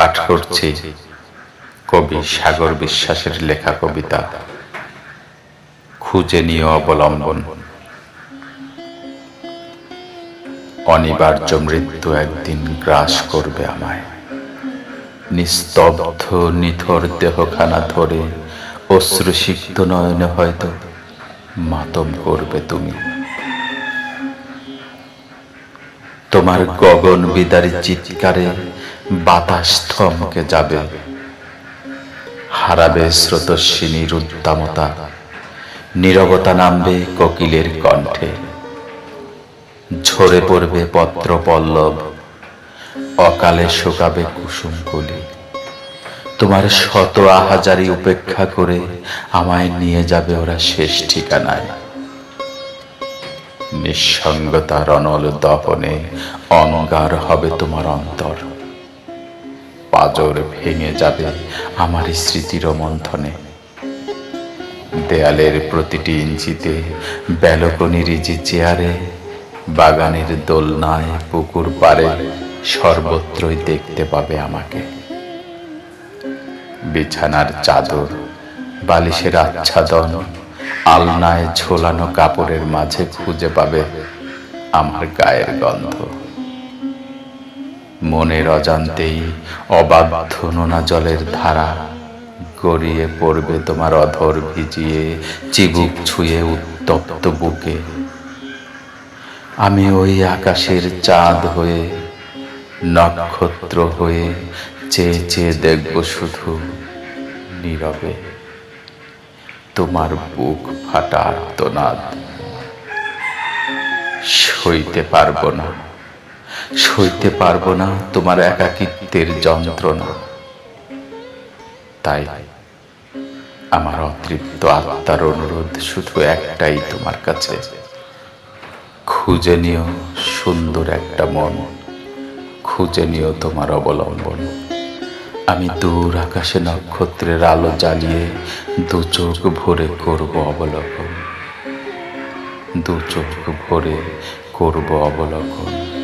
পাঠ করছি কবি সাগর বিশ্বাসের লেখা কবিতা। খুঁজে নিয়ে অবলম্বন। অনিবার্য মৃত্যু একদিন গ্রাস করবে আমায়। নিস্তব্ধ নিথর দেহখানা ধরে অশ্রুসিক্ত নয়নে হয়তো মাতম করবে তুমি। তোমার গগন বিদারী চিৎকারে বাতাস থমকে যাবে। হারাবে স্রোতস্বিনীর উদ্দামতা। নীরবতা নামবে কোকিলের কণ্ঠে। ঝরে পড়বে পত্র পল্লব। অকালে শুকাবে কুসুমগুলি তোমার শত আহাজারি উপেক্ষা করে আমায় নিয়ে যাবে ওরা শেষ ঠিকানায়। নিঃসঙ্গতার অনল দহনে অঙ্গার হবে তোমার অন্তর। পাজর ভেঙে যাবে আমার স্মৃতির মন্থনে। দেয়ালের প্রতিটি ইঞ্চিতে ব্যালকনির যে চেয়ারে, বাগানের দোলনায়, পুকুর পাড়ে সর্বত্রই দেখতে পাবে আমাকে। বিছানার চাদর, বালিশের আচ্ছাদন, আলনায় ঝোলানো কাপড়ের মাঝে খুঁজে পাবে আমার গায়ের গন্ধ। মনের অজান্তেই অবাধ্য নোনা জলের ধারা। গড়িয়ে পড়বে তোমার অধর ভিজিয়ে, চিবুক ছুঁয়ে উত্তপ্ত বুকে। আমি ওই আকাশের চাঁদ হয়ে, নক্ষত্র হয়ে চেয়ে চেয়ে দেখব শুধু নীরবে। তোমার বুক ফাটা আর্তনাদ সইতে পারব না। সইতে পারব না তোমার একাকিত্বের যন্ত্রণা। তাই আমার অতৃপ্ত আত্মার অনুরোধ শুধু একটাই তোমার কাছে। খুঁজে নিও সুন্দর একটা মন। খুঁজে নিও তোমার অবলম্বন। আমি দূর আকাশে নক্ষত্রের আলো জ্বালিয়ে দু চোখ ভরে করব অবলোকন। দু চোখ ভরে করব অবলোকন।